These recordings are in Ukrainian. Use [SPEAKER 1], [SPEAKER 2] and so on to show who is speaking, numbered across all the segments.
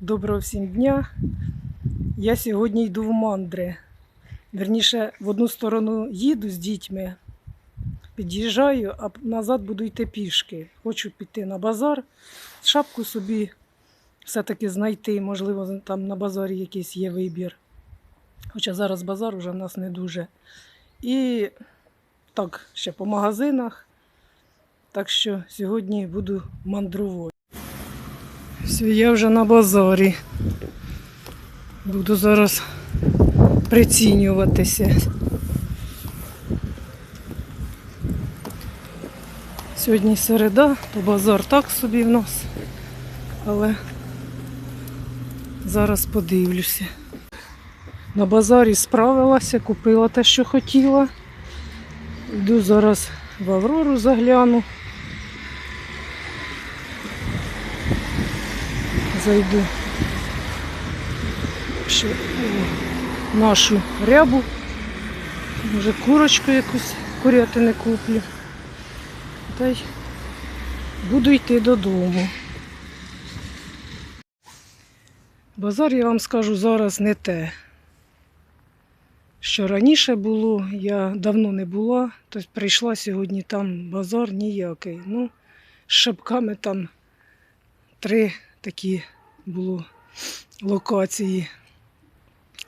[SPEAKER 1] Доброго всім дня. Я сьогодні йду в мандри. Верніше, в одну сторону їду з дітьми, під'їжджаю, а назад буду йти пішки. Хочу піти на базар, шапку собі все-таки знайти. Можливо, там на базарі якийсь є вибір. Хоча зараз базар вже в нас не дуже. І так, ще по магазинах. Так що сьогодні буду мандрувати. Все, я вже на базарі. Буду зараз прицінюватися. Сьогодні середа, то базар так собі в нас. Але зараз подивлюся. На базарі справилася, купила те, що хотіла. Йду зараз в Аврору загляну. Зайду ще нашу рябу. Може курочку якусь курятини куплю. Та й буду йти додому. Базар, я вам скажу, зараз не те. Що раніше було, я давно не була, тобто прийшла сьогодні там базар ніякий. Ну, з шапками там три такі було локації,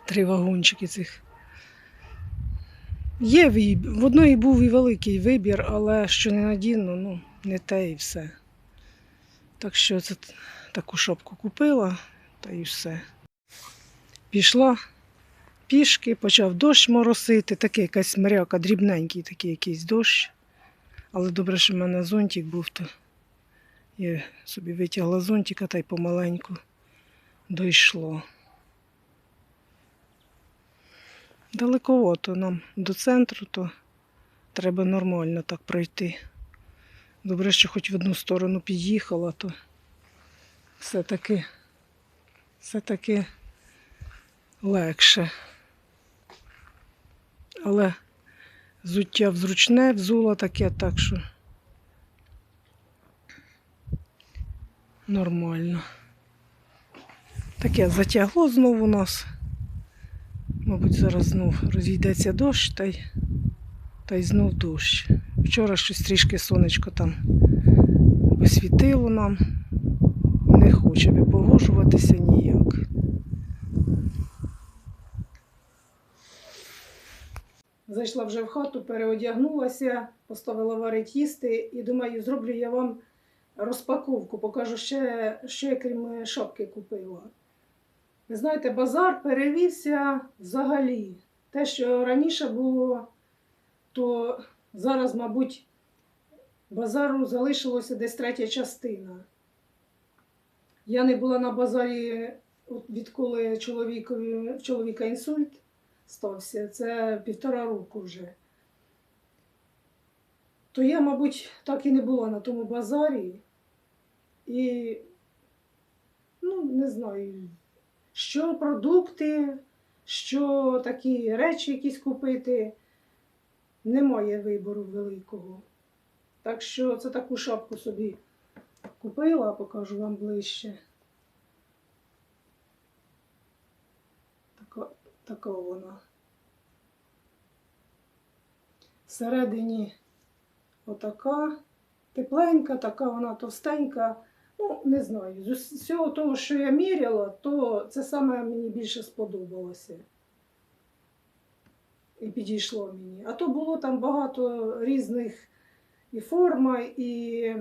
[SPEAKER 1] три вагончики цих. Є в одної був і великий вибір, але що не надійно, ну, не те і все. Так що це таку шапку купила, та і все. Пішла пішки, почав дощ моросити, такий якась мряка, дрібненький такий якийсь дощ. Але добре, що в мене зонтик був, то я собі витягла зонтика та й помаленьку дійшло. Далековато нам до центру, то треба нормально так пройти. Добре, що хоч в одну сторону під'їхала, то все-таки все-таки легше. Але взуття зручне, взула таке, так що. Нормально. Таке затягло знову у нас. Мабуть, зараз знов розійдеться дощ та й, та й знов дощ. Вчора щось трішки сонечко там посвітило нам. Не хоче випогожуватися ніяк. Зайшла вже в хату, переодягнулася, поставила варить їсти і думаю, зроблю я вам розпаковку, покажу ще, що я крім шапки купила. Ви знаєте, базар перевівся взагалі. Те, що раніше було, то зараз, мабуть, базару залишилося десь третя частина. Я не була на базарі, відколи чоловікові, чоловіка інсульт стався, це півтора року вже. То я, мабуть, так і не була на тому базарі. І, ну, не знаю, що продукти, що такі речі якісь купити. Немає вибору великого. Так що це таку шапку собі купила, покажу вам ближче. Така, така вона. Всередині отака, тепленька, така вона товстенька. Ну, не знаю. З усього того, що я міряла, то це саме мені більше сподобалося. І підійшло мені. А то було там багато різних і форма, і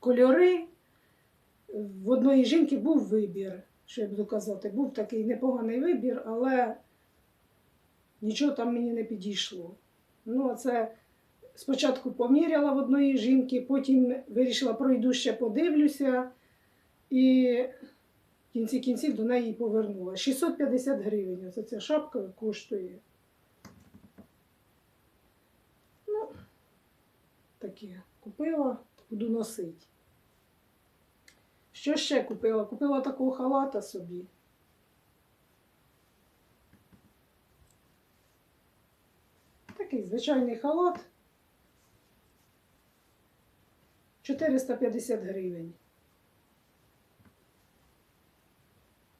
[SPEAKER 1] кольори. В одної жінки був вибір, що я буду казати, був такий непоганий вибір, але нічого там мені не підійшло. Ну, а це спочатку поміряла в одної жінки, потім вирішила, пройду ще подивлюся. І в кінці кінців до неї повернула. 650 гривень. Оце ця шапка коштує. Ну, таке купила, буду носити. Що ще купила? Купила такого халата собі. Такий звичайний халат. 450 гривень.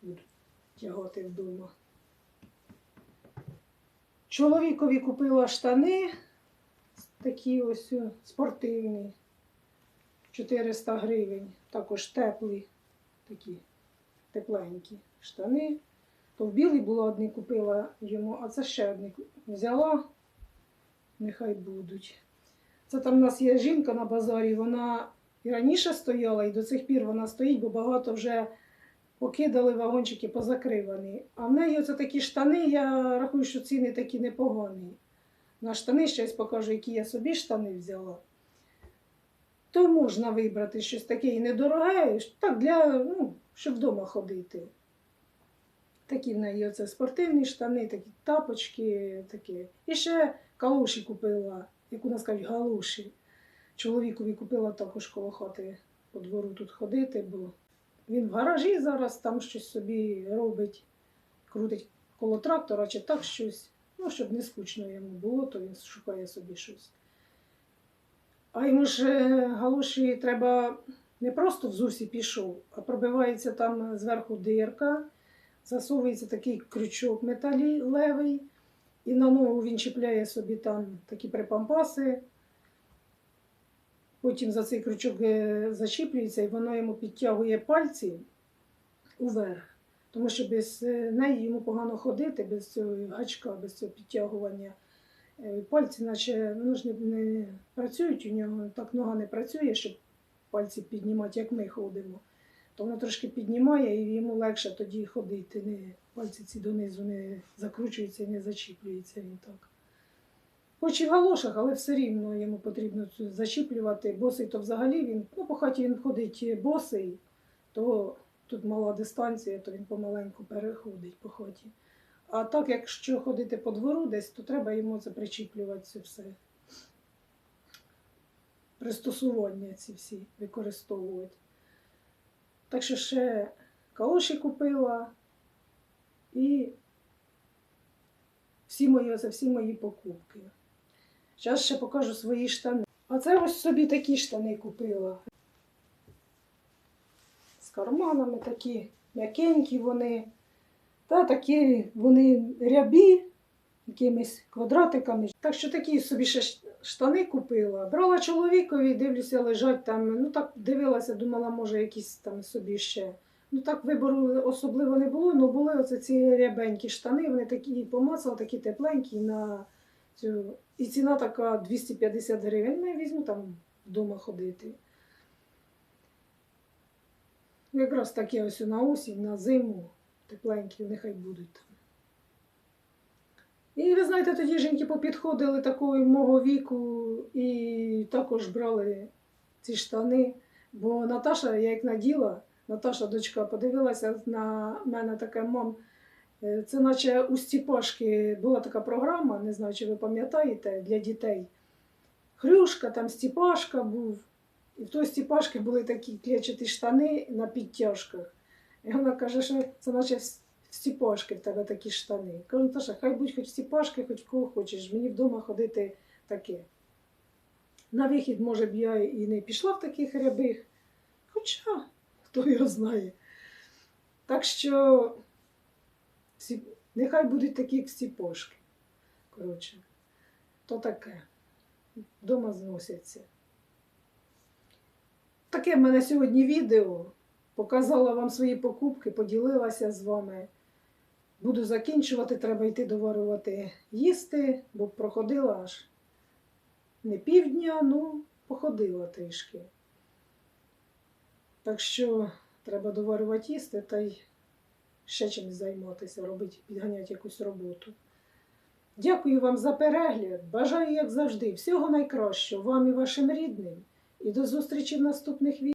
[SPEAKER 1] буду тягати вдома. Чоловікові купила штани такі ось спортивні. 400 гривень. Також теплі, такі тепленькі штани. То в білий було одні купила йому, а це ще одні взяла. Нехай будуть. Це там у нас є жінка на базарі, вона і раніше стояла, і до цих пір вона стоїть, бо багато вже покидали вагончики позакривані. А в неї оце такі штани, я рахую, що ціни такі непогані. На штани ще ось покажу, які я собі штани взяла. То можна вибрати щось таке і недороге, так для, ну, щоб вдома ходити. Такі в неї оце спортивні штани, такі тапочки, такі. І ще калуші купила, як у нас кажуть, галуші. Чоловікові купила також коло хати по двору тут ходити, бо він в гаражі зараз там щось собі робить, крутить коло трактора чи так щось. Ну, щоб не скучно йому було, то він шукає собі щось. А йому ж е, галоші треба не просто в зусі пішов, а пробивається там зверху дирка, засовується такий крючок металевий, і на ногу він чіпляє собі там такі припампаси. Потім за цей крючок е, зачіплюється і воно йому підтягує пальці уверх. Тому що без е, неї йому погано ходити, без цього гачка, без цього підтягування. Е, Пальці, наче ну, ж не, не працюють у нього, так нога не працює, щоб пальці піднімати, як ми ходимо. То воно трошки піднімає і йому легше тоді ходити. Не, пальці ці донизу не закручуються і не зачіплюються він так. Хоч і в галошах, але все рівно йому потрібно зачіплювати. Босий то взагалі він, ну по хаті він ходить босий, то тут мала дистанція, то він помаленьку переходить по хаті. А так, якщо ходити по двору десь, то треба йому це причіплювати це все. Пристосування ці всі використовувати. Так що ще калоші купила і всі мої, оце всі мої покупки. Зараз ще покажу свої штани. А це ось собі такі штани купила. З карманами такі м'якенькі вони. Та такі вони рябі, якимись квадратиками. Так що такі собі ще штани купила. Брала чоловікові, дивлюся, лежать там. Ну так дивилася, думала, може, якісь там собі ще. Ну так вибору особливо не було, але були оце ці рябенькі штани, вони такі помацала, такі тепленькі на цю. І ціна така 250 гривень. Ну, я візьму там вдома ходити. Якраз таке ось на осінь, на зиму тепленькі, нехай будуть там. І ви знаєте, тоді жінки попідходили такого мого віку і також брали ці штани. Бо Наташа, я як наділа, Наташа, дочка, подивилася на мене таке мам. е, Це наче у Стіпашки була така програма, не знаю, чи ви пам'ятаєте, для дітей. Хрюшка, там Стіпашка був. І в той Стіпашки були такі клячаті штани на підтяжках. І вона каже, що це наче стіпашки в тебе такі штани. Кажу, Наташа, хай будь хоч стіпашки, хоч кого хочеш, мені вдома ходити таке. На вихід, може б, я і не пішла в таких рябих, хоча хто його знає. Так що нехай будуть такі, як стіпошки. Коротше, то таке. Вдома зносяться. Таке в мене сьогодні відео. Показала вам свої покупки, поділилася з вами. Буду закінчувати, треба йти доварювати їсти, бо проходила аж не півдня, ну, походила трішки. Так що треба доварювати їсти та й ще чимось займатися, робити, підганяти якусь роботу. Дякую вам за перегляд. Бажаю, як завжди, всього найкращого вам і вашим рідним. І до зустрічі в наступних відео.